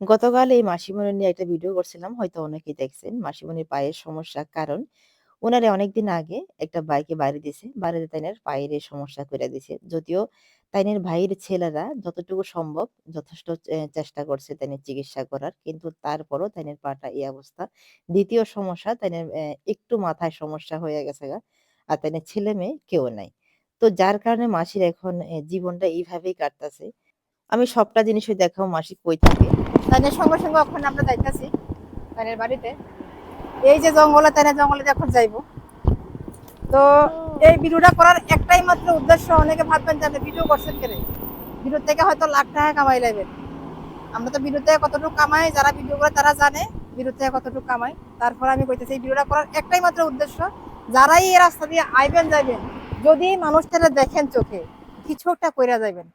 গতকাল এই মাসিমণি নিয়ে একটা ভিডিও করছিলাম। হয়তো অনেকেই দেখছেন। মাসিমণির পায়ের সমস্যা। কারণ উনারে অনেকদিন আগে একটা বাইকে বাড়ি দিছে। বাড়িতে তাইনের পায়ের সমস্যা কইরা দিছে। যদিও তাইনের ভাইয়ের ছেলেরা যতটুকু সম্ভব যথেষ্ট চেষ্টা করছে তাইনের চিকিৎসা করার। কিন্তু তারপরও তাইনের পাটা এই অবস্থা। দ্বিতীয় সমস্যা, তাইনের একটু মাথায় সমস্যা হয়ে গেছে গা। আর তাইনের ছেলে-মেয়ে কেউ নাই। তো যার কারণে মাসির এখন জীবনটা এইভাবেই কাটতাছে। আমি সবটা জিনিসই দেখাবো মাসি কই থাকে। তাইনের সঙ্গে, সঙ্গে এখন আমরা যাইতাছি তাইনের বাড়িতে। এই যে জঙ্গলে তাইনের জঙ্গলে এখন যাইবো। তো এই ভিডিওটা করার একটাই মাত্র উদ্দেশ্য অনেকে ভাববেন যে আপনি ভিডিও করছেন কেনে? ভিডিও থেকে হয়তো লাখ টাকা কামাই লাইবেন। আমরা তো ভিডিও থেকে কতটুকু কামাই যারা ভিডিও করে তারা জানে ভিডিও থেকে কতটুকু কামাই। তারপর আমি কইতেছি এই ভিডিওটা করার একটাই মাত্র উদ্দেশ্য যারাই এই রাস্তা দিয়ে আইবেন যাইবেন যদি মানুষটারে দেখেন চোখে কিছু একটা কইরা যাইবেন।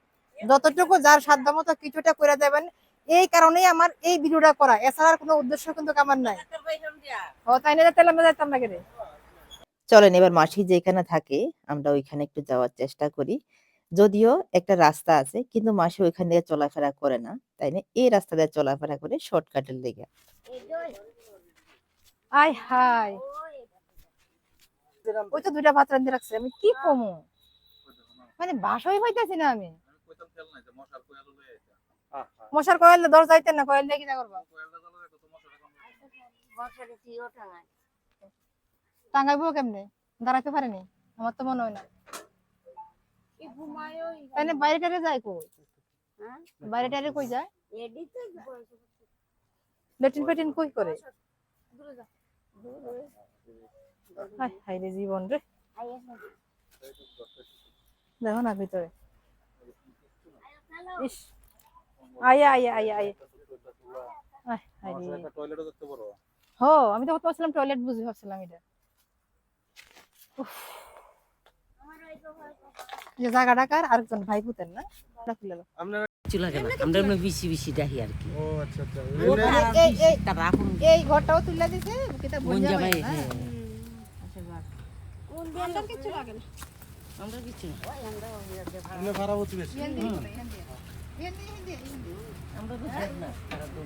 যতটুকু যার সাধ্যমতো কিছুটা কইরা যাবেন। এই কারণেই আমার এই ভিডিওটা করা। এছাড়া কোনো উদ্দেশ্য কিন্তু আমার নাই। তাই না তাইলে আমরা যাইতাম না কেনে? চলেন, এবার মাসি যেখানে থাকে, আমরা ওইখানে একটু যাওয়ার চেষ্টা করি। যদিও একটা রাস্তা আছে, কিন্তু মাসি ওইখান দিয়ে চলাফেরা করে না। তাই না? এই রাস্তা দিয়ে চলাফেরা করে শর্টকাটের লিগা। আয় হায়! ওই তো ২ টা ভাত রাইন্ধা রাখছে। আমি কি কমু? মানে বাসায় পাইতাছি না আমি। মশার কয়েল যাইতেন না কয়েল দিয়ে কিটা করবা? টাঙ্গাইবো কেমনে? দাঁড়াইতে পারেনি? আমার তো মনে হয় না। বাইরে যায় কই? বাইরে টাইরে কই যায়? ল্যাট্রিন ফ্যাট্রিন কই করে? হায় রে জীবন রে। দেখো না ভিতরে। ইস! আয়া আয়া আয়া আয়া। আয়। হ আমি তো ভাবছিলাম টয়লেট বুঝি ভাবছিলাম এটা। যে জায়গাটা কার আরেকজন ভাই পুতের না? লাগে না। আমরা এমনি বেশি বেশি ডাহি আর কি। ও আচ্ছা আচ্ছা। এই ঘরটাও তুলে দিছে কিতা ভাই? হ্যাঁ। লাগে না। আমরা কিছু না। ভাড়া হচ্ছে বেশি হিন্দি বলে, হিন্দি। হিন্দি, হিন্দি, হিন্দি। আমরা তো জানি না তারা তো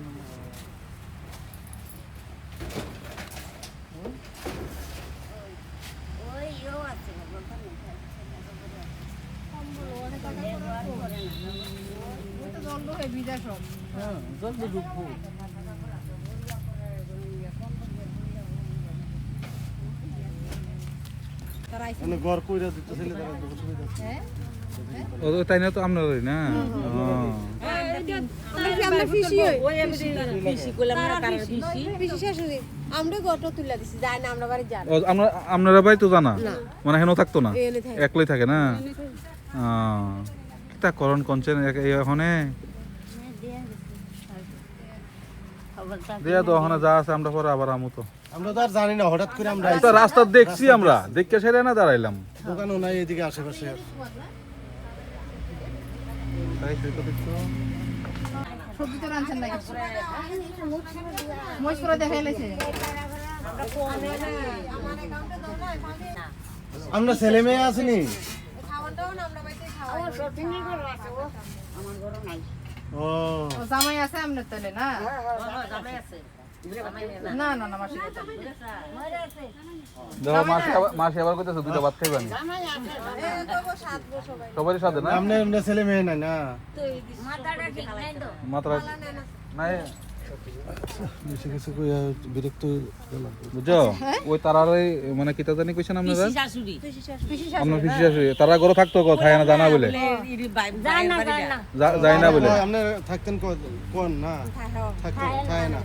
জল হয়ে হ্যাঁ জলদি ঢুকবো তারা আইছে। মানে ঘর কইরা দিতেছিল তারা দুটো সুবিধা হ্যাঁ? ও তাই না? তো আপনারই না? ও। আমরা ফিসি হই। ওই আমি বেশি করলাম না তার বেশি ফিসি শাশুড়ি আমরা গটো তুলে দিছি যাই না আমরা বাড়ি যাই আমরা আপনারা ভাই তো জানা? মানে হেন থাকতো না? একলাই থাকে না? কিতা করণ কনছেন এখানে? দিয়া তো ওখানে যা আছে আমরা পরে আবার আমু তো আমরা তো আর জানি না হঠাৎ করে আমরা তো রাস্তা দেখছি আমরা দেখতে সেরে না দাঁড়াইলাম দোকানও নাই এদিকে আশেপাশে তাই সেই তো দেখছ। সবজি তো রাঁধছেন নাকি? মহিষ করে দেখাই লাইছে। আমরা ছেলে মেয়ে আসেনি ও ও। জামাই আছে আপনার তাহলে না? না। না না মাসি মাসি আবার সবারই সাথে না? আমরা আমরা ছেলে মেয়ে নাই না? মাত্রা নাই বেশি কিছু কইয়া তারারে মানে কিতা জানি কইছেন আপনারা আপনার পিসি শাশুড়ি। তারা ঘরে থাকতো কথা না জানা বলে? যায় না বলে? আপনি থাকতেন কোন? না। থাকতেন খায় না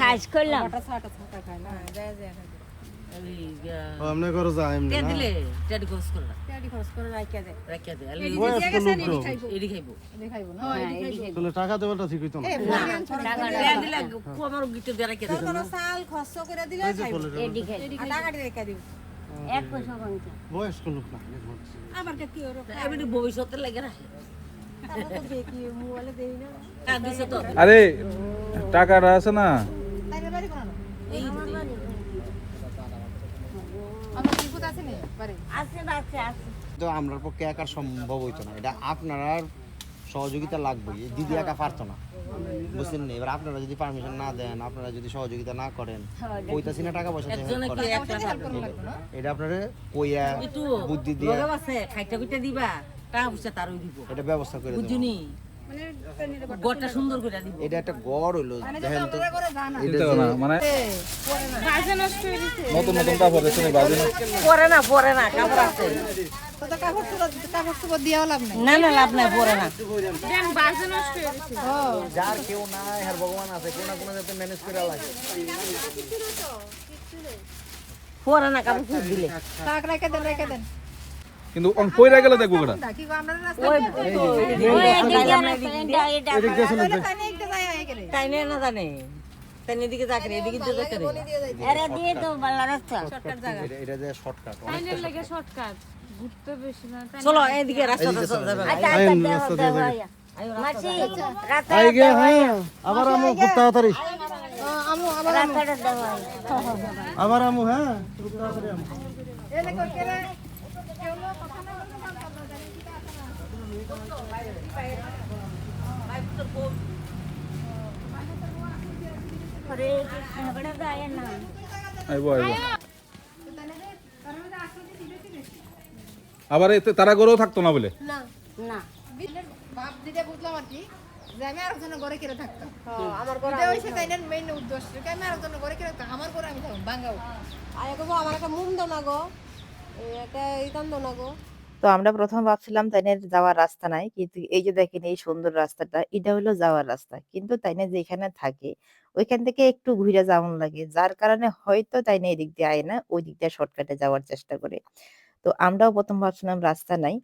খাইস করলাম। বাটা ছাটা ছাটা খায় না। যায় যায় খায়। ও আপনি ঘরে যায় এমনি না দিলে টেডি খরচ করলা পেয়ারি খরচ করে রাখিয়া দেয়। রাখিয়া দে লোক। এডি খাইবো এনে খাইবো না? তাহলে টাকা দেওয়াটা ঠিক হইতো না দেয়া দিলে কোমর গিটে দেয়া রাখিয়া দে চাল খরচ করে দিলে যে বলে আর টাকা দিয়ে রেখে দিব। বয়স্ক লোক না আবার কে কি ওরকম? এমনি ভবিষ্যতে লাগে না। আরে টাকাটা আছে না তাইলে বাড়ি কোন? এই আমার ত্রিপুত আছে নি বাড়ি? আছে বাচ্চা আছে তো আমরার পক্ষে একা সম্ভব হইতো না। এটা আপনারা সহযোগিতা লাগবে দিদি একা পারতো না। বুঝছেন নি? এবার আপনারা যদি পারমিশন না দেন আপনারা যদি সহযোগিতা না করেন কইতাছি না টাকা পয়সা। এটা আপনারা কইয়া বুদ্ধি দিয়ে খাইটা খুইটা দিবা টাকা পয়সা তারও দিব। এটা ব্যবস্থা করে দেবো। বুঝুনি গড়টা সুন্দর করে দিব। এটা একটা গড় হইল দেখেন তো। এটা না, মানে বাজে নষ্ট হয়ে গেছে। নতুন নতুন কাপড় দেখছ নি বাজে না পরে না পরে না কাপড় আছে। তো তো কাপড় চোপড় কাপড় চোপড় দিয়েও লাভ নাই। না না লাভ নাই পরে না। দেন বাজে নষ্ট হয়ে গেছে। যার কেউ নাই আর ভগবান আছে কোন না কোন যাতে ম্যানেজ করে লাগে। পরে না কাপড় দিলে। তাক রেখে দেন রেখে দেন। কিন্তু অন কইরা গেলে দেখব তাই নিয়ে একটা যায় হয়ে গেলে তাই না না জানে? তাই এদিকে যাকে এদিকে তো যাকে শর্টকাট জায়গা। এটা- এটা যে শর্টকাট লেগে শর্টকাট ঘুরতে বেশি না চলো এদিকে রাস্তাটা চল যাবে আই গে হ্যাঁ। আবার আমু খুব তাড়াতাড়ি। আমু। আবার আবার আমু হ্যাঁ এলে কর কেরে আইবো আইবো আবার এতে তারা গরেও থাকতো না বলে না না বাপ দিতে বুঝলাম আর কি যে আমি আরেকজনের ঘরে কেড়ে থাকতাম আমার তাই মেইন উদ্দেশ্য আমি কেড়ে থাকতাম আমার ঘরে আমি থাকতাম বাঙ্গাও আয় গো আমার একটা মুম দাও না গো তো আমরা প্রথম ভাবছিলাম তাইনের যাওয়ার রাস্তা নাই, কিন্তু এই যে দেখেন এই সুন্দর রাস্তাটা, এটা হলো যাওয়ার রাস্তা। কিন্তু তাইনে যেখানে থাকে, ওইখান থেকে একটু ঘুরে যাওয়ার লাগে। যার কারণে হয়তো তাইনে এদিক দিয়ে আয় না, ওই দিক দিয়ে শর্টকাটে যাওয়ার চেষ্টা করে। তো আমরাও প্রথম ভাবছিলাম রাস্তা নাই।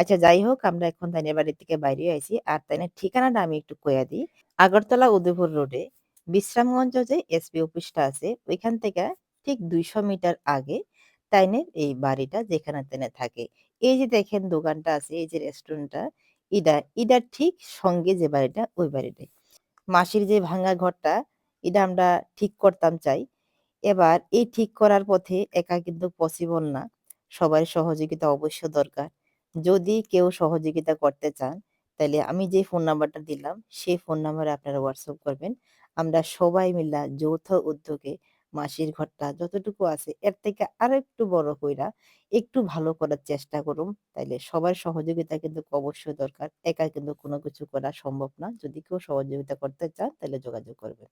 আচ্ছা যাই হোক, আমরা এখন তাইনের বাড়ি থেকে বাইরে আইছি। আর তাইনের ঠিকানাটা আমি একটু কইয়া দিই। আগরতলা উদয়পুর রোডে, বিশ্রামগঞ্জ যে এসপি অফিসটা আছে, ওইখান থেকে ঠিক দুইশো মিটার আগে তাইনের এই বাড়িটা যেখানে তেনে থাকে। এই যে দেখেন দোকানটা আছে, এই যে রেস্টুরেন্টটা ইডা ইডার ঠিক সঙ্গে যে বাড়িটা, ওই বাড়িটাই। মাসির যে ভাঙা ঘরটা এটা আমরা ঠিক করতাম চাই। এবার এই ঠিক করার পথে একা কিন্তু পসিবল না। সবার সহযোগিতা অবশ্য দরকার। যদি কেউ সহযোগিতা করতে চান তাহলে আমি যে ফোন নাম্বারটা দিলাম, সেই ফোন নাম্বারে আপনারা হোয়াটসঅ্যাপ করবেন। আমরা সবাই মিলা যৌথ উদ্যোগে মাসির ঘরটা যতটুকু আছে, এর থেকে আরও একটু বড় কইরা একটু ভালো করার চেষ্টা করুন তাইলে সবার সহযোগিতা কিন্তু অবশ্যই দরকার। একা কিন্তু কোনো কিছু করা সম্ভব না। যদি কেউ সহযোগিতা করতে চান তাহলে যোগাযোগ করবেন।